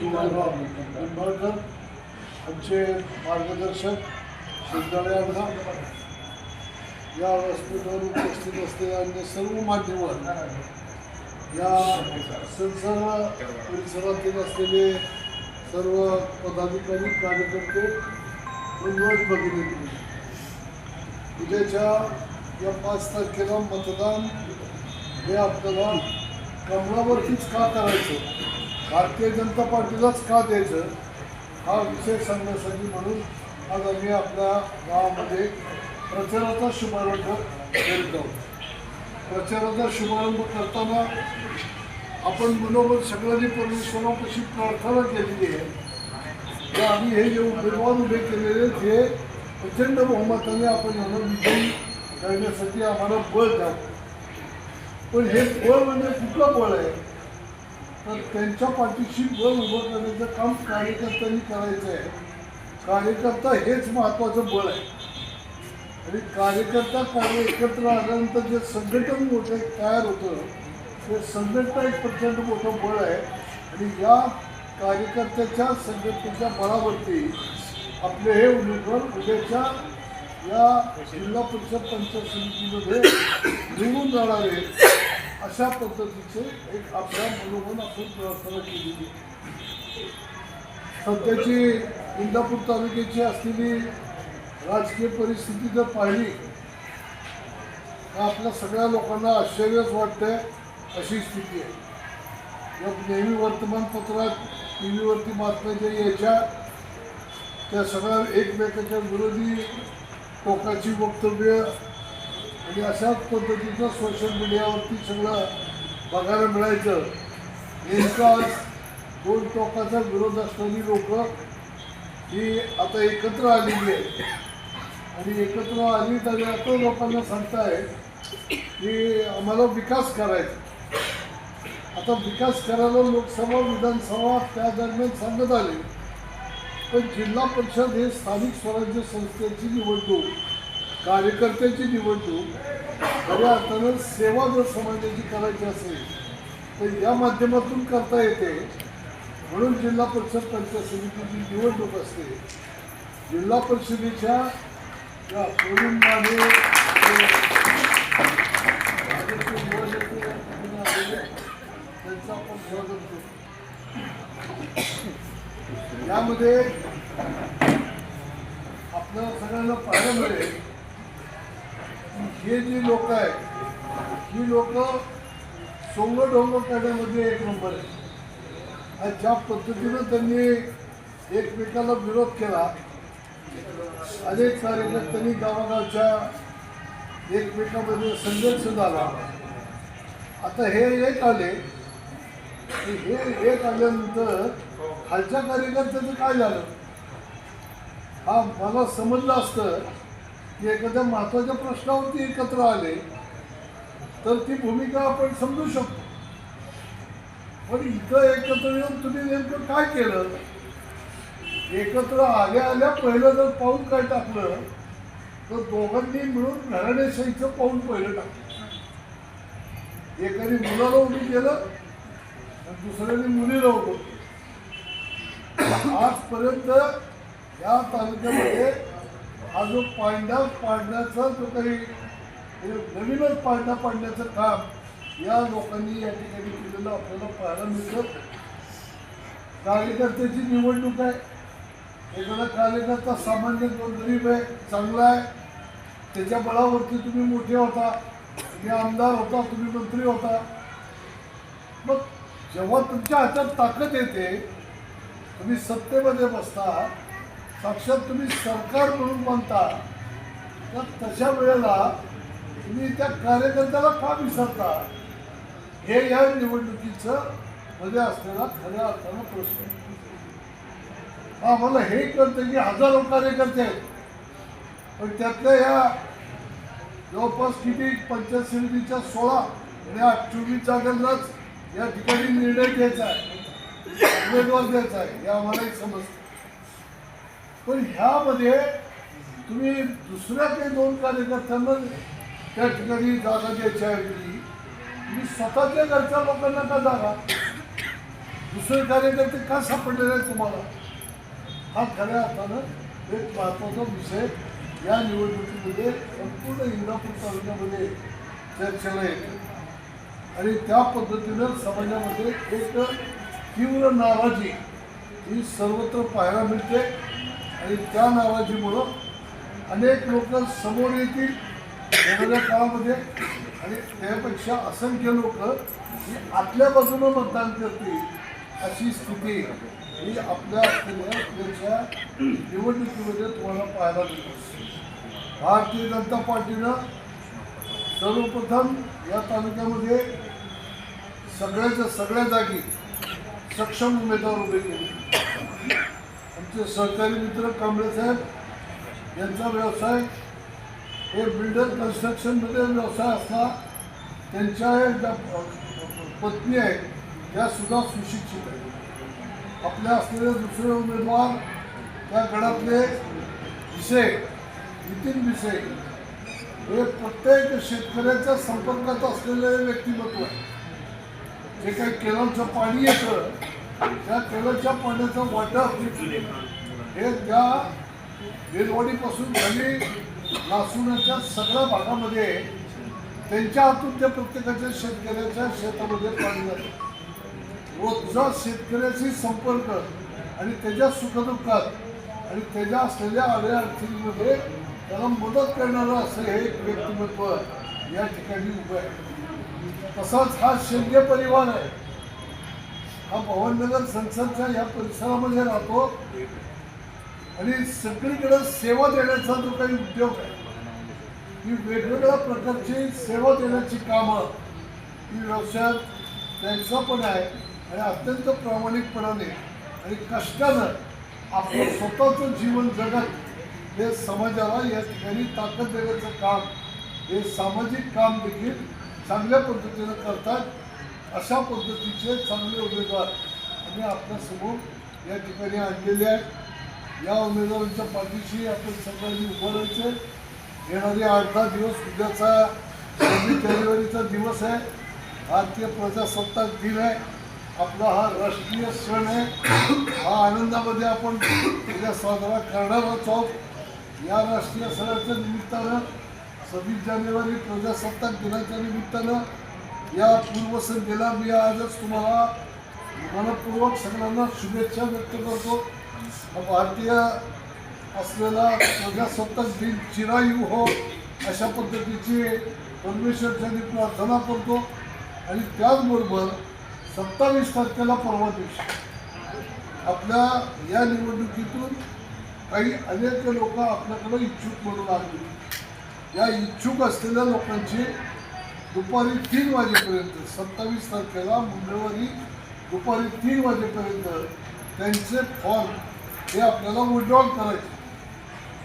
निंबाळकर आमचे मार्गदर्शक शिंदाळे या व्यासपीठावर उपस्थित असलेल्या अन्य सर्व मान्यवर या संसार परिसरातील असलेले सर्व पदाधिकारी कार्यकर्ते बंधुवास भगिनी उद्याच्या या पाच तारखेला मतदान हे आपल्याला कमलावरतीच का करायचं? भारतीय जनता पार्टीलाच का द्यायचं? हा विषय सांगण्यासाठी म्हणून आज आम्ही आपल्या गावामध्ये प्रचाराचा शुभारंभ करीत आहोत. प्रचाराचा शुभारंभ करताना आपण मनोबल सगळ्यांनी परमेश्वरापाशी प्रार्थना केलेली आहे. की आम्ही हे जे उमेदवार उभे केलेले आहेत, हे प्रचंड बहुमताने आपण यांना विजयी करण्यासाठी आम्हाला बळ द्यावं पण हे बळ म्हणजे कुठलं बळ आहे? तर त्यांच्या पाठीशी बळ उभं करण्याचं काम कार्यकर्त्यांनी करायचं आहे. कार्यकर्ता हेच महत्त्वाचं बळ आहे. आणि कार्यकर्ता कार्य एकत्र आल्यानंतर जे संघटन मोठं तयार होतं ते संघटना एक प्रचंड मोठं बळ आहे. आणि या कार्यकर्त्याच्या संघटनेच्या बळावरती आपले हे उमेदवार उद्याच्या या जिल्हा परिषद पंचायत समितीमध्ये निवडून जाणारे अशा पद्धतीचे एक आपल्या मनोमन आपण प्रार्थना केलेली सध्याची इंदापूर तालुक्याची असलेली राजकीय परिस्थिती जर पाहिली तर आपल्या सगळ्या लोकांना आश्चर्यच वाटतंय अशी स्थिती आहे. या नेहमी वर्तमानपत्रात टी व्हीवरती बातम्या ज्या यायच्या त्या सगळ्या एकमेकाच्या विरोधी टोकाची वक्तव्य आणि अशाच पद्धतीचं सोशल मीडियावरती सगळं बघायला मिळायचं. नेमकं आज दोन टोकाचा विरोध असणारी लोक ही आता एकत्र आलेली आहे आणि एकत्र आली तर आता लोकांना सांगताय की आम्हाला विकास करायचा. आता विकास करायला लोकसभा विधानसभा त्या दरम्यान सांगत आले. पण जिल्हा परिषद हे स्थानिक स्वराज्य संस्थेची निवडणूक. कार्यकर्त्याची निवडणूक खऱ्या अर्थानं सेवा जर समाजाची करायची असेल तर या माध्यमातून करता येते. म्हणून जिल्हा परिषद पंचायत समितीची निवडणूक असते जिल्हा परिषदेच्या या प्रवीण माने त्यांचं आपण स्वागत करतो. यामध्ये आपल्याला सगळ्यांना पाहायला मिळेल हे जी लोक आहेत ही लोक सोंग डोंग करण्यामध्ये एक नंबर आहे आणि ज्या पद्धतीनं त्यांनी एकमेकाला विरोध केला अनेक कार्यकर्त्यांनी गावागावच्या एकमेकामध्ये संघर्ष झाला. आता हे एक आले हे एक आल्यानंतर खालच्या कार्यकर्त्याचं काय झालं? हा मला समजलं असतं की एखाद्या महत्त्वाच्या प्रश्नावरती एकत्र आले तर ती भूमिका आपण समजू शकतो. पण इथं एकत्र येऊन तुम्ही नेमकं काय केलं? एकत्र आल्या आल्या पहिलं जर पाऊल काय टाकलं तर दोघांनी मिळून घराणेशाहीचं पाऊल पहिलं टाकलं. एकाने मुलाला उभी केलं आणि दुसऱ्याने मुलीला उभं आजपर्यंत या तालुक्यामध्ये हा जो पांडा पाडण्याचा जो काही नवीनच पांडा पाडण्याचं काम या लोकांनी या ठिकाणी केलेलं आपल्याला पाहायला मिळतं. कार्यकर्त्याची निवडणूक आहे. एखादा कार्यकर्ता सामान्य जो गरीब आहे चांगला आहे त्याच्या बळावरती तुम्ही मोठे होता तुम्ही आमदार होता तुम्ही मंत्री होता. मग जेव्हा तुमच्या हातात ताकद येते तुम्ही सत्तेमध्ये बसता साक्षात तुम्ही सरकार म्हणून म्हणता तर तशा वेळेला तुम्ही त्या कार्यकर्त्याला का विसरता? हे या निवडणुकीचं मध्ये असलेला खऱ्या अर्थानं प्रश्न. हा आम्हाला हे कळतं की हजारो कार्यकर्ते आहेत. पण त्यातल्या या जवळपास किती? पंचायत समितीच्या सोळा आणि आठ चोवीस जागांनाच या ठिकाणी निर्णय घ्यायचा आहे. उमेदवार द्यायचा आहे. हे आम्हालाही समजतं. पण ह्यामध्ये तुम्ही दुसऱ्या काही दोन कार्यकर्त्यांना त्या ठिकाणी जागा द्यायच्या ऐवजी तुम्ही स्वतःच्या घरच्या लोकांना का जागा? दुसरे कार्यकर्ते का सापडलेले आहेत तुम्हाला? हा खऱ्या अर्थानं एक महत्त्वाचा विषय या निवडणुकीमध्ये संपूर्ण इंदापूर तालुक्यामध्ये चर्चेला येतो. आणि त्या पद्धतीनं समाजामध्ये एक तीव्र नाराजी ही सर्वत्र पाहायला मिळते. आणि त्या नाराजीमुळं अनेक लोक समोर येतील येणाऱ्या काळामध्ये. आणि त्यापेक्षा असंख्य लोक ही आतल्या बाजूनं मतदान करतील अशी स्थिती ही आपल्या असलेल्या पुढच्या निवडणुकीमध्ये तुम्हाला पाहायला मिळते भारतीय जनता पार्टीनं सर्वप्रथम या तालुक्यामध्ये सगळ्याच्या सगळ्या जागी सक्षम उमेदवार उभे केले. आमचे सहकारी मित्र कांबळे साहेब यांचा व्यवसाय हे बिल्डर कन्स्ट्रक्शनमध्ये व्यवसाय असला त्यांच्या ज्या पत्नी आहेत त्या सुद्धा सुशिक्षित आहेत. आपल्या असलेले दुसरे उमेदवार त्या गडातले विषय नितीन विषय हे प्रत्येक शेतकऱ्याच्या संपर्कात असलेले व्यक्तिमत्व आहे जे काही केरळचं पाणी येतं त्या केरळच्या पाण्याचं वाटप हे त्या बेलवाडीपासून त्यांनी लासुनाच्या सगळ्या भागामध्ये त्यांच्या हातून त्या प्रत्येकाच्या शेतकऱ्याच्या शेतामध्ये पाणी जातं. रोजचा शेतकऱ्याशी संपर्क आणि त्याच्या सुखदुःखात आणि त्याच्या असलेल्या आड्या अडचणीमध्ये त्याला मदत करणारं असं हे एक व्यक्तिमत्व या ठिकाणी उभं आहे. तसाच हा शेंगे परिवार आहे. हा भवननगर संसदच्या या परिसरामध्ये राहतो. आणि सगळीकडे सेवा देण्याचा जो काही उद्योग आहे ही वेगवेगळ्या प्रकारची सेवा देण्याची कामं ही व्यवसायात त्यांचा पण आहे आणि अत्यंत प्रामाणिकपणाने आणि कष्टानं आपलं स्वतःचं जीवन जगत हे समाजाला या ठिकाणी ताकद देण्याचं काम हे सामाजिक काम देखील चांगल्या पद्धतीनं करतात. अशा पद्धतीचे चांगले उमेदवार आम्ही आपल्यासमोर या ठिकाणी आणलेले आहेत. या उमेदवारांच्या पाठीशी आपण सगळ्यांनी उभं राहायचं येणारे आठ दहा दिवस उद्याचा सव्वीस जानेवारीचा दिवस आहे. भारतीय प्रजासत्ताक दिन आहे. आपला हा राष्ट्रीय सण आहे. हा आनंदामध्ये आपण उद्या साजरा करणारच आहोत. या राष्ट्रीय सणाच्या निमित्तानं सव्वीस जानेवारी प्रजासत्ताक दिनाच्या निमित्तानं या पूर्वसंध्येला मी आजच तुम्हाला मनपूर्वक सगळ्यांना शुभेच्छा व्यक्त करतो. भारतीय असलेला प्रजासत्ताक दिन चिरायू हो अशा पद्धतीची परमेश्वरच्यानी प्रार्थना करतो आणि त्याचबरोबर सत्तावीस तारखेला परवा दिवशी आपल्या या निवडणुकीतून काही अनेक लोक आपल्याकडे इच्छुक म्हणून आली. या इच्छुक असलेल्या लोकांची दुपारी तीन वाजेपर्यंत सत्तावीस तारखेला मंगळवारी दुपारी तीन वाजेपर्यंत त्यांचे फॉर्म हे आपल्याला विड्रॉल करायचं.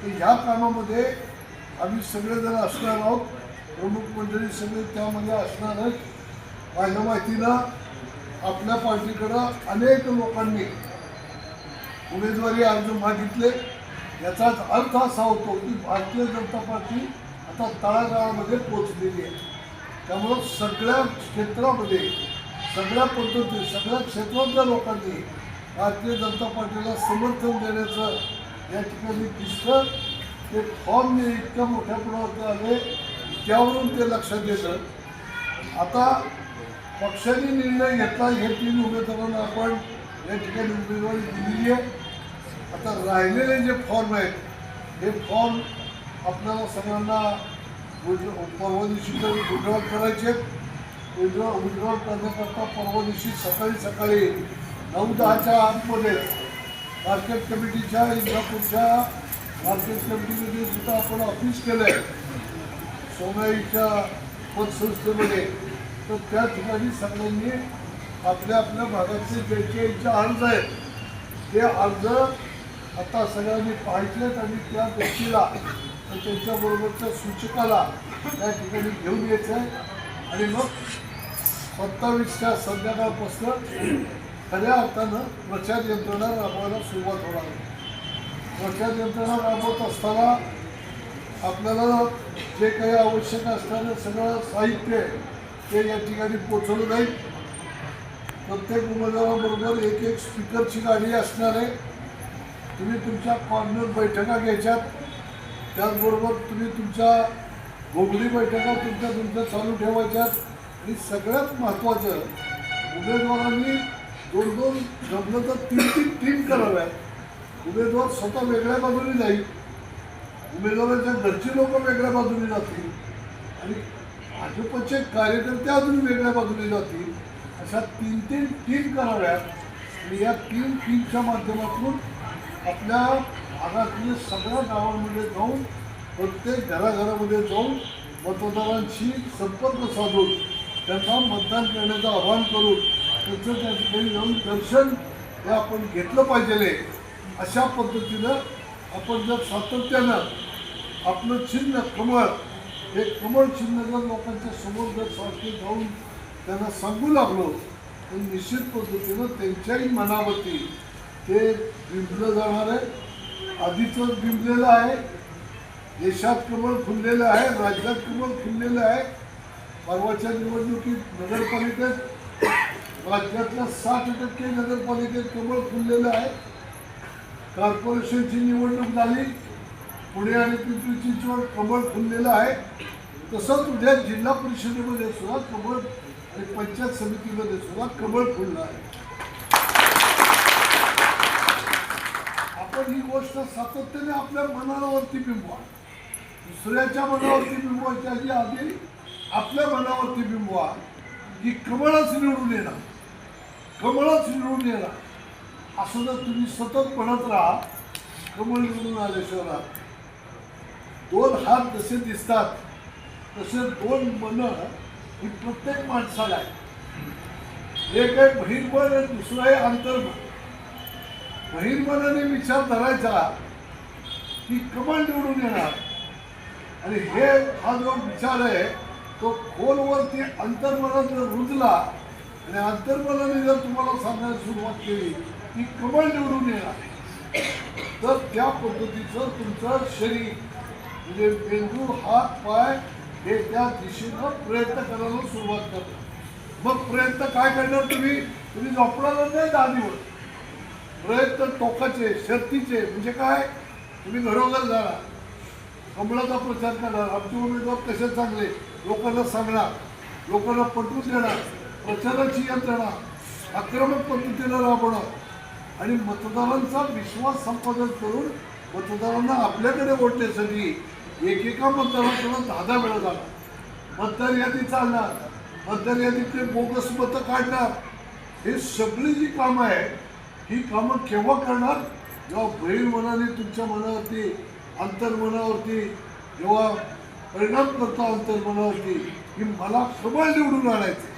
तर ह्या कामामध्ये आम्ही सगळेजण असणार आहोत. प्रमुख मंडळी सगळे त्यामध्ये असणार आहेत. माझ्या माहितीनं आपल्या पार्टीकडं अनेक लोकांनी उमेदवारी अर्ज मागितले. याचाच अर्थ असा होतो की भारतीय जनता पार्टी आता तळागाळामध्ये पोचलेली आहे. त्यामुळं सगळ्या क्षेत्रामध्ये सगळ्या पद्धती सगळ्या क्षेत्रातल्या लोकांनी भारतीय जनता पार्टीला समर्थन देण्याचं या ठिकाणी दिसतं. ते फॉर्म मी इतक्या मोठ्या प्रमाणात आले त्यावरून ते लक्षात येतं. आता पक्षाने निर्णय घेतला हे तीन उमेदवारांना आपण या ठिकाणी उमेदवारी दिलेली आहे. आता राहिलेले जे फॉर्म आहेत हे फॉर्म आपल्याला सगळ्यांना परवा दिवशी विड्रॉल करायचे विड्रॉ विड्रॉल करण्याकरता परवा दिवशी सकाळी सकाळी नऊ दहाच्या आतमध्ये मार्केट कमिटीच्या इंदापूरच्या मार्केट कमिटीमध्ये सुद्धा आपण ऑफिस केलं आहे सोनाईच्या पतसंस्थेमध्ये. तर त्या ठिकाणी सगळ्यांनी आपल्या आपल्या भागाचे ज्यांचे जे अर्ज आहेत ते अर्ज आता सगळ्यांनी पाहिजेत आणि त्या व्यक्तीला तर त्यांच्याबरोबरच्या सूचकाला त्या ठिकाणी घेऊन यायचं आहे आणि मग सत्तावीसच्या संध्याकाळपासून खऱ्या अर्थानं प्रचार यंत्रणा राबवायला सुरुवात होणार आहे. प्रचार यंत्रणा राबवत असताना आपल्याला जे काही आवश्यक असणारं सगळं साहित्य ते या ठिकाणी पोचवलं जाईल. प्रत्येक उमेदवाराबरोबर एक एक स्पीकरची गाडी असणार आहे. तुम्ही तुमच्या कॉर्नर बैठका घ्यायच्यात. त्याचबरोबर तुम्ही तुमच्या घोगडी बैठका तुमच्या तुमच्या चालू ठेवायच्यात. आणि सगळ्यात महत्त्वाचं उमेदवारांनी दोन दोन जमलं तर तीन तीन टीम कराव्या उमेदवार स्वतः वेगळ्या बाजूने जाईल. उमेदवाराच्या घरची लोक वेगळ्या बाजूने जातील. आणि भाजपचे कार्यकर्ते अजून वेगळ्या बाजूने जातील. अशा तीन तीन टीम कराव्यात आणि या तीन टीमच्या माध्यमातून आपल्या भागातल्या सगळ्या गावांमध्ये जाऊन प्रत्येक घराघरामध्ये जाऊन मतदारांशी संपर्क साधून त्यांना मतदान करण्याचं आवाहन करून त्याचं त्या ठिकाणी जाऊन दर्शन हे आपण घेतलं पाहिजे अशा पद्धतीनं आपण जर सातत्यानं आपलं चिन्ह कमळ हे कमळ चिन्ह जर लोकांच्या समोर जर सारखे जाऊन त्यांना सांगू लागलो तर निश्चित पद्धतीनं त्यांच्याही मनावरती ते बिंबलं जाणार आहे. आधीच बिंबलेलं आहे. देशात कमळ फुललेलं आहे राज्यात कमळ फुललेलं आहे. परवाच्या निवडणुकीत नगरपालिकेत राज्यातल्या साठ टक्के नगरपालिकेत कमळ फुललेलं आहे. कॉर्पोरेशनची निवडणूक झाली. पुणे आणि पिंपरी चिंचवड कमळ फुललेलं आहे. तसंच उद्या जिल्हा परिषदेमध्ये सुद्धा कमळ आणि पंचायत समितीमध्ये सुद्धा कमळ फुललं आहे. आपण ही गोष्ट सातत्याने आपल्या मनावरती बिंबवा. दुसऱ्याच्या मनावरती बिंबवायच्या आधी आधी आपल्या मनावरती बिंबवा. की कमळच निवडून येणार. कमळच निवडून येणार असं जर तुम्ही सतत म्हणत राहा कमळ निवडून आले शहरात. दोन हात जसे दिसतात तसे दोन मन ही प्रत्येक माणसाला आहे एक आहे बहिर्मन आणि दुसरं आहे अंतर्मन. बहिर्मनाने विचार धरायचा की कमळ निवडून येणार. आणि हे हा जो विचार आहे तो खोलवरती अंतर्मनात जर रुजला आणि अंतर्मनाने जर तुम्हाला सांगायला सुरुवात केली की कमळ निवडून येणार. तर त्या पद्धतीचं तुमचं शरीर म्हणजे मेंदू हात पाय हे त्या दिशेनं प्रयत्न करायला सुरुवात करतात. मग प्रयत्न काय करणार तुम्ही? तुम्ही झोपणार नाही दहा दिवस प्रयत्न टोकाचे शर्तीचे म्हणजे काय? तुम्ही घरोघर जाणार. कमळाचा प्रचार करणार. आमचे उमेदवार कसे चांगले? लोकांना सांगणार. लोकांना पटवून देणार. प्रचाराची यंत्रणा आक्रमक पद्धतीनं राबवणार आणि मतदारांचा विश्वास संपादन करून मतदारांना आपल्याकडे ओढण्यासाठी एकेका मतदाराकडून दहा दहा वेळा जाणार मतदार यादी चालणार मतदार यादीतले बोगस मतं काढणार. हे सगळी जी कामं आहे ही कामं केव्हा करणार? जेव्हा मनाने तुमच्या मनावरती अंतर्मनावरती जेव्हा परिणाम करतो अंतर्मनावरती की मला सबळ निवडून आणायचे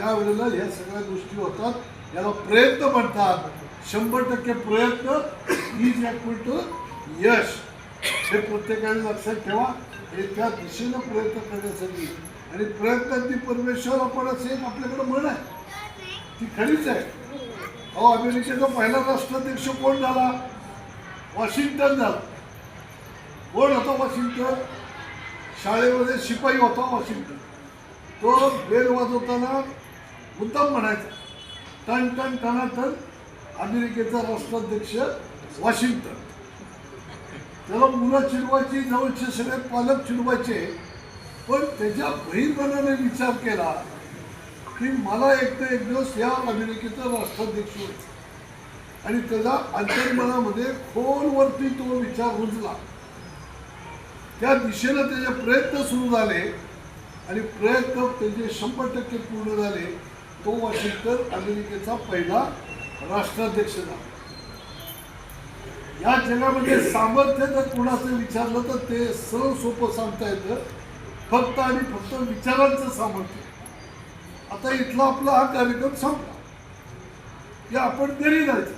त्यावेळेला ह्या सगळ्या गोष्टी होतात. याला प्रयत्न म्हणतात. शंभर टक्के प्रयत्न इज इक्वल टू यश. हे प्रत्येकाने लक्षात ठेवा. हे त्या दिशेनं प्रयत्न करण्यासाठी. आणि प्रयत्नांनी परमेश्वर आपण असं एक आपल्याकडे म्हण आहे. ती खरीच आहे. अहो अमेरिकेचा पहिला राष्ट्राध्यक्ष कोण झाला? वॉशिंग्टन झाला. कोण होता वॉशिंग्टन? शाळेमध्ये शिपाई होता वॉशिंग्टन. तो बेल वाजवताना मुद्दाम म्हणायचा. टन टन टनाटन अमेरिकेचा राष्ट्राध्यक्ष वॉशिंग्टन. त्याला मुलं चिडवायची जवळचे सगळे पालक चिडवायचे पण त्याच्या बहिरपणाने विचार केला की मला एक तर एक दिवस या अमेरिकेचा राष्ट्राध्यक्ष व्हायचं. आणि त्याचा अंतर्मनामध्ये खोलवरती तो विचार रुजला. त्या दिशेनं त्याचे प्रयत्न सुरू झाले आणि प्रयत्न त्याचे शंभर टक्के पूर्ण झाले. तो वॉशिंग्टन अमेरिकेचा पहिला राष्ट्राध्यक्ष झाला. या जगामध्ये सामर्थ्य जर कुणाचं विचारलं तर ते सरळ सोपं सांगता येतं. फक्त आणि फक्त विचारांचं सामर्थ्य. आता इथला आपला हा कार्यक्रम संपला. की आपण घरी जायचं.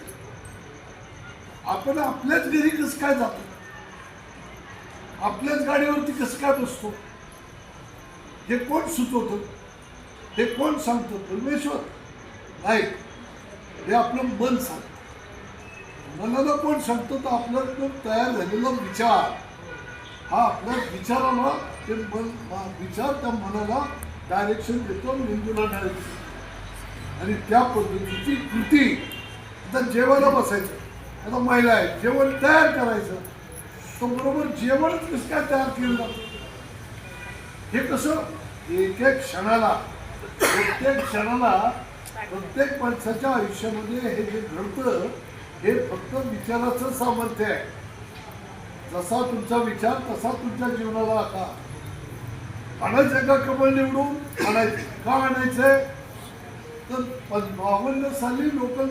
आपण आपल्याच घरी कसं काय जातो? आपल्याच गाडीवरती कसं काय बसतो? हे कोण सुचवतं? हे कोण सांगतं? परमेश्वर. नाही हे आपलं मन सांगतं मनाला कोण सांगतो? तर आपल्याकडून तयार झालेला विचार. हा आपल्या विचाराला ते मन हा विचार त्या मनाला डायरेक्शन देतो मेंदूला डायरेक्शन आणि त्या पद्धतीची कृती. आता जेवायला बसायचं. आता महिला आहे जेवण तयार करायचं. तो बरोबर जेवण कसं काय तयार केलं जातं? हे कसं? एक एक क्षणाला प्रत्येक क्षणाला प्रत्येक माणसाच्या आयुष्यामध्ये हे जे घडतं हे फक्त विचाराचं सामर्थ्य आहे. जसा तुमचा विचार तसा तुमच्या जीवनाला आता. आणायचं का कमळ निवडून? आणायचं. का आणायचंय तर बावन्न साली लोकल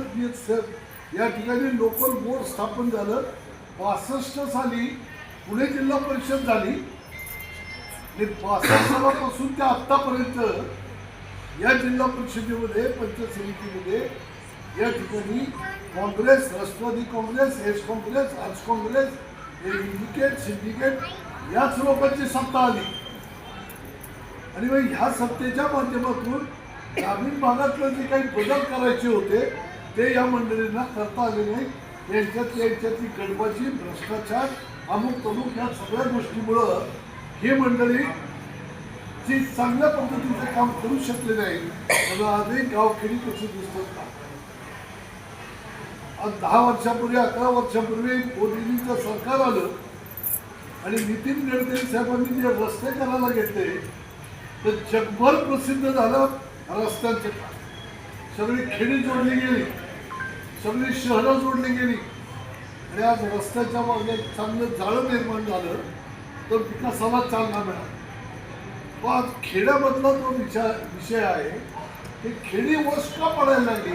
या ठिकाणी लोकल बोर्ड स्थापन झालं. बासष्ट साली पुणे जिल्हा परिषद झाली. आणि बासष्ट सालापासून ते आत्तापर्यंत या जिल्हा परिषदेमध्ये पंचायत समितीमध्ये या ठिकाणी काँग्रेस राष्ट्रवादी काँग्रेस एस काँग्रेस आज काँग्रेस इंडिकेट सिंडिकेट याच लोकांची सत्ता आली. आणि मग ह्या सत्तेच्या माध्यमातून ग्रामीण भागातलं जे काही बदल करायचे होते ते या मंडळींना करता आले नाही. त्यांच्यात यांच्यातली गडबाजी भ्रष्टाचार अमुक तमुक या सगळ्या गोष्टीमुळं ही मंडळी जे चांगल्या पद्धतीचं काम करू शकले नाही मला अनेक गावखेडी कशी दिसतात? आज दहा वर्षापूर्वी अकरा वर्षापूर्वी मोदीजींचं सरकार आलं आणि नितीन गडकरी साहेबांनी जे रस्ते करायला घेतले तर जगभर प्रसिद्ध झालं रस्त्यांचे काम. सगळी खेडी जोडली गेली सगळी शहरं जोडली गेली. आणि आज रस्त्याच्या मागे चांगलं जाळं निर्माण झालं तर विकासाला चालना मिळाली. आज खेड्यामधला जो विचार विषय आहे हे खेडी वस का पडायला लागली.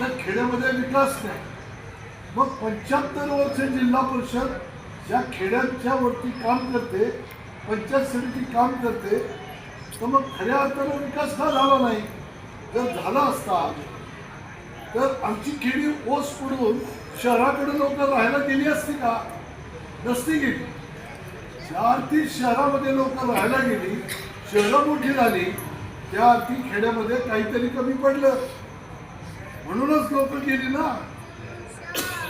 तर खेड्यामध्ये विकास नाही. मग पंच्याहत्तर वर्ष जिल्हा परिषद ज्या खेड्यांच्या वरती काम करते पंचायत समिती काम करते तर मग खऱ्या अर्थानं विकास का झाला नाही? जर झाला असता तर आमची खेडी ओस पडून शहराकडे लोक राहायला गेली असती का? नसती गेली. ज्या अर्थी शहरामध्ये लोक राहायला गेली शहरं मोठी झाली त्या अर्थी खेड्यामध्ये काहीतरी कमी पडलं. म्हणूनच लोक गेली ना.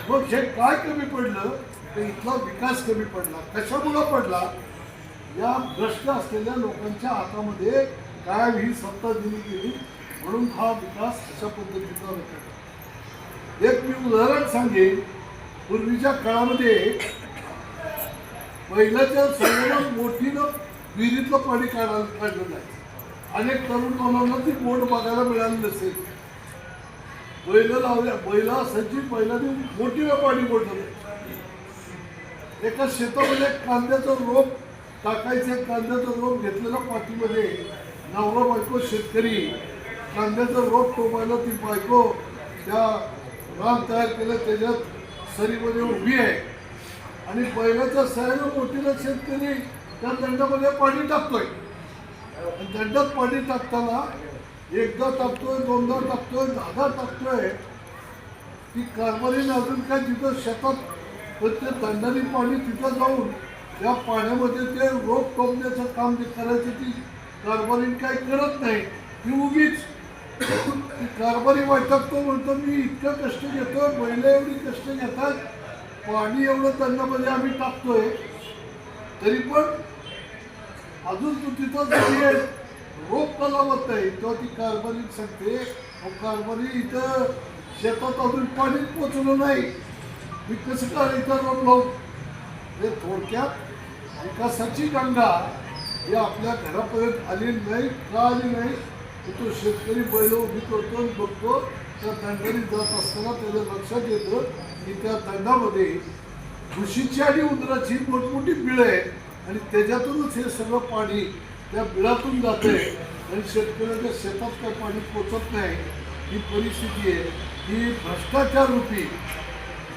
मग हे काय कमी पडलं? तर इथला विकास कमी पडला. कशामुळं पडला? या भ्रष्ट असलेल्या लोकांच्या हातामध्ये काय ही सत्ता दिली गेली म्हणून हा विकास अशा पद्धतीचा रखडला एक मी उदाहरण सांगेन. पूर्वीच्या काळामध्ये पहिल्याच्या सगळ्यांना मोठीनं विहिरीतलं पाणी काढायला काढलं जायचं अनेक तरुण मुलांना ती बोट बघायला मिळाली नसेल. बैल लावल्या बैला असायची बैलाने मोठी पाणी बोट एका शेतामध्ये कांद्याचं रोप टाकायचं कांद्याचं रोप घेतलेलं पाठीमध्ये नवरा बायको शेतकरी. कांद्याचं रोप टोपायला ती बायको त्या रान तयार केलं त्याच्यात सरीमध्ये उभी आहे. आणि बैलाच्या सर्व मोठीला शेतकरी त्या दंडामध्ये पाणी टाकतोय. दंडात पाणी टाकताना एकदा टाकतोय दोनदा टाकतोय दहादा टाकतोय ती कारभारीने अजून काय तिथं शेतात तर ते दंडाने पाणी तिथं जाऊन त्या पाण्यामध्ये ते रोप टोकण्याचं काम जे करायचं ती कारभारी काय करत नाही. ती उगीच ती कारभारी तो म्हणतो मी इतकं कष्ट घेतोय महिला एवढी कष्ट घेतात पाणी एवढं त्यांच्यामध्ये आम्ही टाकतोय तरी पण अजून तू तिथं आहे, रोप का लावत नाही तेव्हा ती कारभारी सांगते अहो कारभारी इथं शेतात अजून पाणी पोचलं नाही. मी कसं काय इथं रोप लावू हे थोडक्यात विकासाची गंगा हे आपल्या घरापर्यंत आली नाही का आली नाही तो शेतकरी बैल उभी करतो बघतो. त्या दंडाने जात असताना त्याला लक्षात येतं की त्या दंडामध्ये घुशीची आणि उंदराची मोठमोठी बिळं आहे आणि त्याच्यातूनच हे सगळं पाणी त्या बिळातून जातंय. आणि शेतकऱ्याच्या शेतात काय पाणी पोचत नाही ही परिस्थिती आहे. ही भ्रष्टाचार रूपी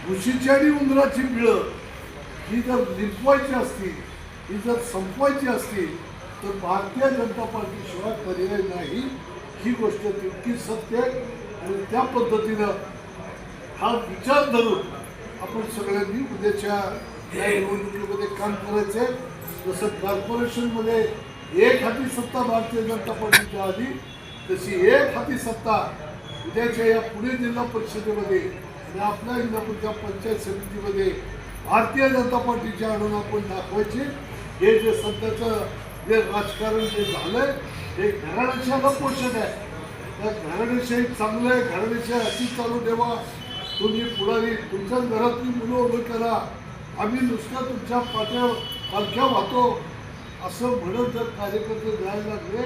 घुशीची आणि उंदराची बिळं ही जर लिपवायची असतील ही जर संपवायची असतील तर भारतीय जनता पार्टीशिवाय पर्याय नाही. ही गोष्ट तितकी सत्य आहे. आणि त्या पद्धतीनं हा विचार धरून आपण सगळ्यांनी उद्याच्या या निवडणुकीमध्ये काम करायचं आहे जसं कॉर्पोरेशनमध्ये एक हाती सत्ता भारतीय जनता पार्टीच्या आधी तशी एक हाती सत्ता उद्याच्या या पुणे जिल्हा परिषदेमध्ये आणि आपल्या इंदापूरच्या पंचायत समितीमध्ये भारतीय जनता पार्टीचे आणून आपण दाखवायचे. हे जे सध्याचं जे राजकारण जे झालंय हे घराण्याच्या पोषण आहे. त्या घराविषयी चांगलं आहे घराविषयी अशी चालू ठेवा. तुम्ही पुढारी तुमच्या घरातली मुलं उभी करा. आम्ही नुसतं तुमच्या पाठ्या पालख्या वाहतो. असं म्हणत जर कार्यकर्ते जायला लागले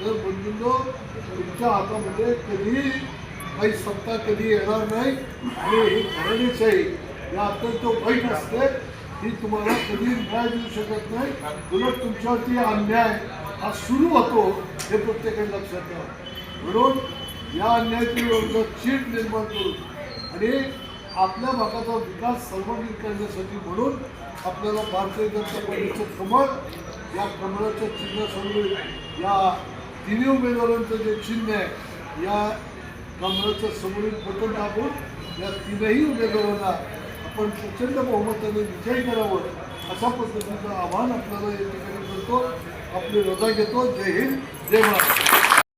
तर बंधूंनो तुमच्या हातामध्ये कधीही काही सत्ता कधी येणार नाही. आणि ही घराणेशाही या अत्यंत वाईट असते ही तुम्हाला कधी न्याय देऊ शकत नाही. उलट तुमच्यावरती अन्याय हा सुरू होतो हे प्रत्येकाने लक्षात घ्या म्हणून या अन्यायाची विरोधात चीट निर्माण करून आणि आपल्या भागाचा विकास सर्वांगीण करण्यासाठी म्हणून आपल्याला भारतीय जनता पार्टीचं कमळ या कमळाच्या चिन्हासमोर या तिन्ही उमेदवारांचं जे चिन्ह आहे या कमळाच्या समोरील बटन टाकून या तीनही उमेदवारांना आपण प्रचंड बहुमताने विजयी करावं अशा पद्धतीचं आव्हान आपल्याला या ठिकाणी करतो. आपली रजा घेतो. जय हिंद. जय महाराष्ट्र.